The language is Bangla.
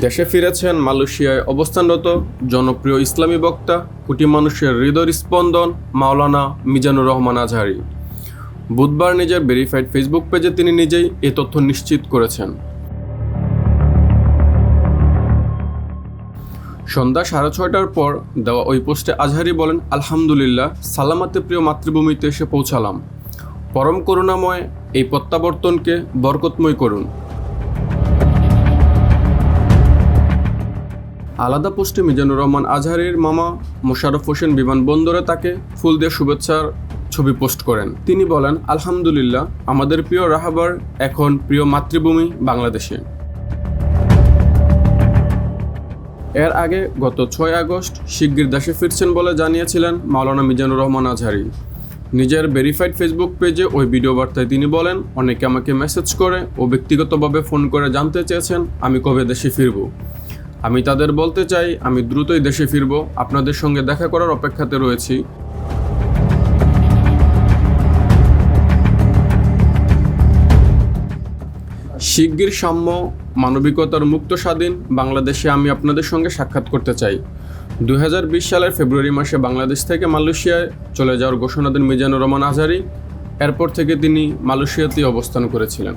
দেশে ফিরেছেন মালয়েশিয়ায় অবস্থানরত জনপ্রিয় ইসলামী বক্তা, কোটি মানুষের হৃদয় স্পন্দন মাওলানা মিজানুর রহমান আজহারি। বুধবার নিজের ভেরিফাইড ফেসবুক পেজে তিনি নিজেই এ তথ্য নিশ্চিত করেছেন। সন্ধ্যা সাড়ে ছয়টার পর দেওয়া ওই পোস্টে আজহারি বলেন, আলহামদুলিল্লাহ, সালামাতে প্রিয় মাতৃভূমিতে এসে পৌঁছালাম। পরম করুণাময় এই প্রত্যাবর্তনকে বরকতময় করুন। আলাদা পোস্টে মিজানুর রহমান আজহারির মামা মোশাররফ হোসেন বিমানবন্দরে তাকে ফুল দিয়ে শুভেচ্ছার ছবি পোস্ট করেন। তিনি বলেন, আলহামদুলিল্লাহ, আমাদের প্রিয় রাহাবার এখন প্রিয় মাতৃভূমি বাংলাদেশে। এর আগে গত ছয় আগস্ট শিগগির দেশে ফিরছেন বলে জানিয়েছিলেন মাওলানা মিজানুর রহমান আজহারি। নিজের ভেরিফাইড ফেসবুক পেজে ওই ভিডিও বার্তায় তিনি বলেন, অনেকে আমাকে মেসেজ করে ও ব্যক্তিগতভাবে ফোন করে জানতে চেয়েছেন, আমি কবে দেশে ফিরব? আমি তাদের বলতে চাই, আমি দ্রুতই দেশে ফিরব। আপনাদের সঙ্গে দেখা করার অপেক্ষাতে রয়েছি। শিগগির সাম্য, মানবিকতার মুক্ত স্বাধীন বাংলাদেশে আমি আপনাদের সঙ্গে সাক্ষাৎ করতে চাই। দুই হাজার বিশ সালের ফেব্রুয়ারি মাসে বাংলাদেশ থেকে মালয়েশিয়ায় চলে যাওয়ার ঘোষণা দেন মিজানুর রহমান আজহারি এরপর থেকে তিনি মালয়েশিয়াতেই অবস্থান করেছিলেন।